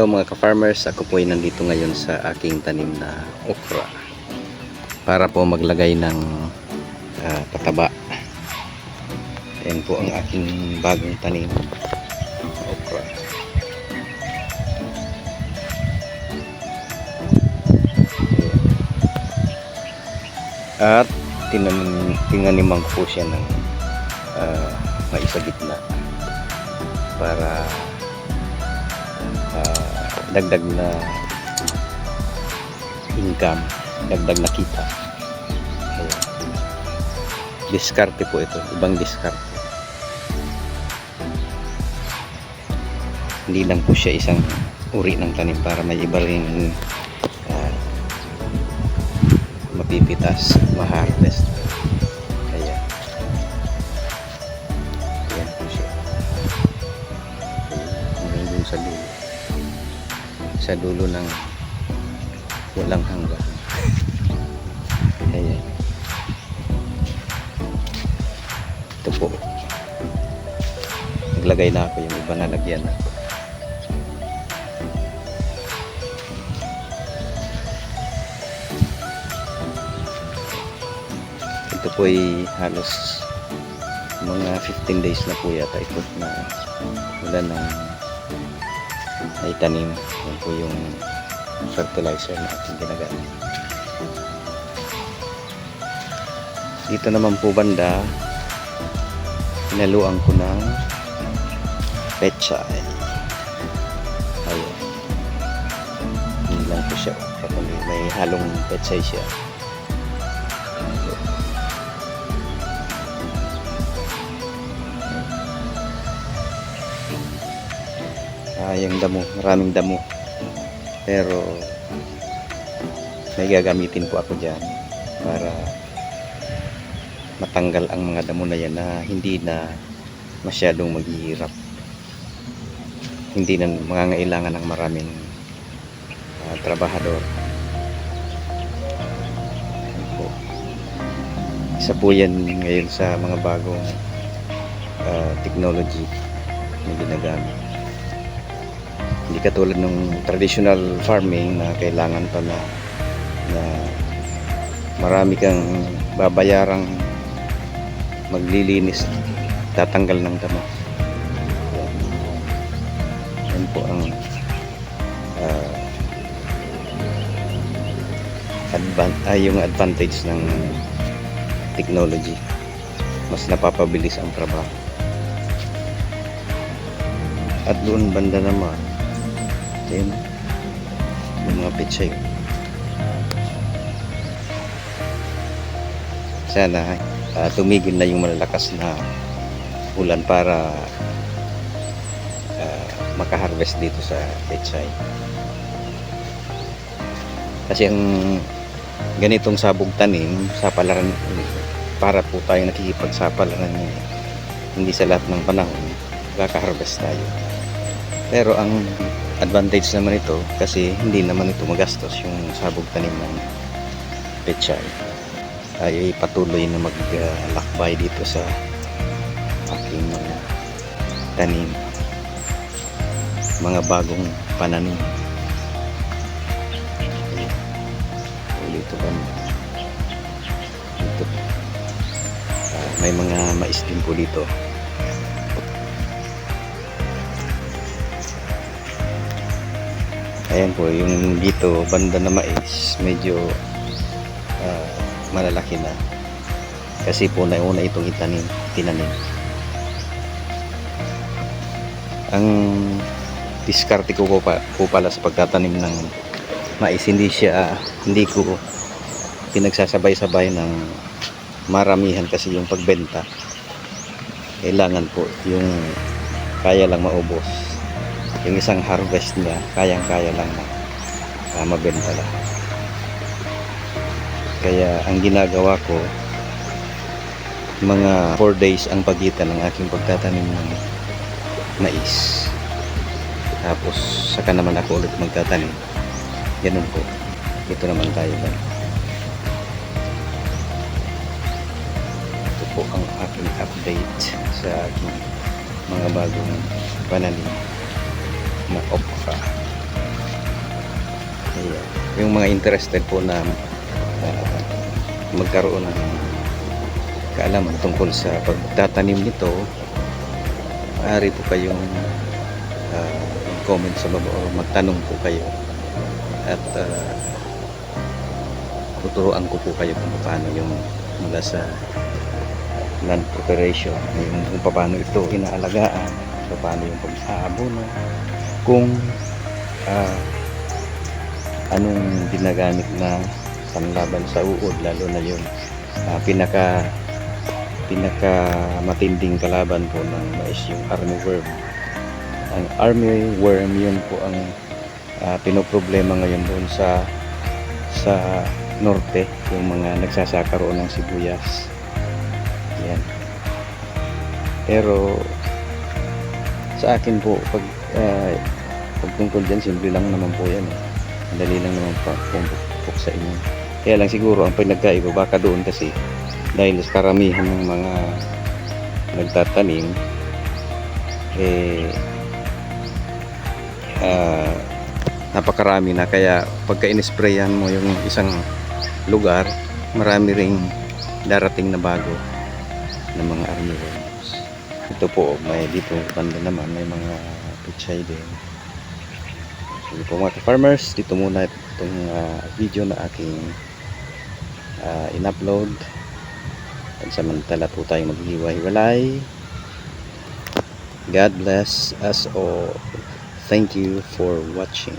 Hello mga ka-farmers, ako po ay nandito ngayon sa aking tanim na okra para po maglagay ng ah, pataba. Ayan po ang aking bagong tanim na okra. At tinanim, tinaniman ko po siya ng uh, maisa gitna para ah, dagdag na income, dagdag na kita. Diskarte po ito, ibang diskarte. Hindi lang po siya isang uri ng tanim para may iba rin ah, mapipitas, ma-harvest. Sa dulo ng walang hanggan. Ayan. Ito po. Naglagay na ako yung iba na lagyan na. Ito po ay halos mga 15 days na po yata ito na wala nang ay tanim. Yan po yung fertilizer na ating ginagamit. Dito naman po banda, hinaluan ko ng pechay. Ayun. Hindi lang po siya. Kundi may halong pechay siya. Yung damo, maraming damo. Pero may gagamitin po ako diyan para matanggal ang mga damo na yan na hindi na masyadong maghihirap. Hindi na mangangailangan ng maraming ah, trabahador. Po. Isa po yan ngayon sa mga bagong ah, technology na ginagamit hindi katulad ng traditional farming na kailangan pa na, na marami kang babayarang maglilinis tatanggal ng damo. Yan, po ang ah, advan- ay, yung advantage ng technology. Mas napapabilis ang trabaho. At doon banda naman Ayan. Yung mga pechay. Sana ah, tumigil na yung malalakas na ulan para ah, makaharvest dito sa pechay. Kasi ang ganitong sabog tanim, sapalaran para po tayo nakikipagsapalaran hindi sa lahat ng panahon kaka-harvest tayo. Pero ang advantage naman ito kasi hindi naman ito magastos yung sabog tanim ng pechay. Ay patuloy na maglakbay dito sa aking mga tanim. Mga bagong pananim. Dito ba? Dito Ah, may mga mais din po dito Ayan po, yung dito, banda na mais, medyo ah, malalaki na. Kasi po nauna itong itanim, tinanim. Ang diskarte ko po, pa, po pala sa pagtatanim ng mais, hindi siya, hindi ko pinagsasabay-sabay ng maramihan kasi yung pagbenta. Kailangan po yung kaya lang maubos yung isang harvest niya kayang-kaya lang na uh, mabenta lang. Kaya ang ginagawa ko mga 4 days ang pagitan ng aking pagtatanim ng mais. Tapos saka naman ako ulit magtatanim. Ganun po. Ito naman tayo ba ito po ang aking update sa aking mga bagong pananim na okra Ayan. Yung mga interested po na ah, magkaroon ng kaalaman tungkol sa pagtatanim nito, maaari po kayong ah, comment sa baba o magtanong po kayo. At ah, tuturuan ko po kayo kung paano yung mula sa land preparation yung kung paano ito inaalagaan paano yung pag-aabono kung ah, anong ginagamit na panlaban sa uod lalo na yung ah, pinaka pinaka matinding kalaban po ng mais yung army worm. Ang army worm yun po ang ah, pinoproblema ngayon doon sa sa norte yung mga nagsasaka roon ng sibuyas. Yan pero sa akin po pag ah, pag tungkol dyan simple lang naman po yan eh. dali lang naman po pumpuk sa inyo. Kaya lang siguro ang pinagkaiba baka doon kasi dahil sa karamihan ng mga nagtatanim eh ah, napakarami na. Kaya pagka inisprayan mo yung isang lugar marami ring darating na bago ng mga armyworms. Ito po may dito banda naman may mga pichay din. Sige po mga farmers dito muna itong ah, video na aking ah, in-upload. At samantala po tayo maghiwa-hiwalay. God bless us all. Thank you for watching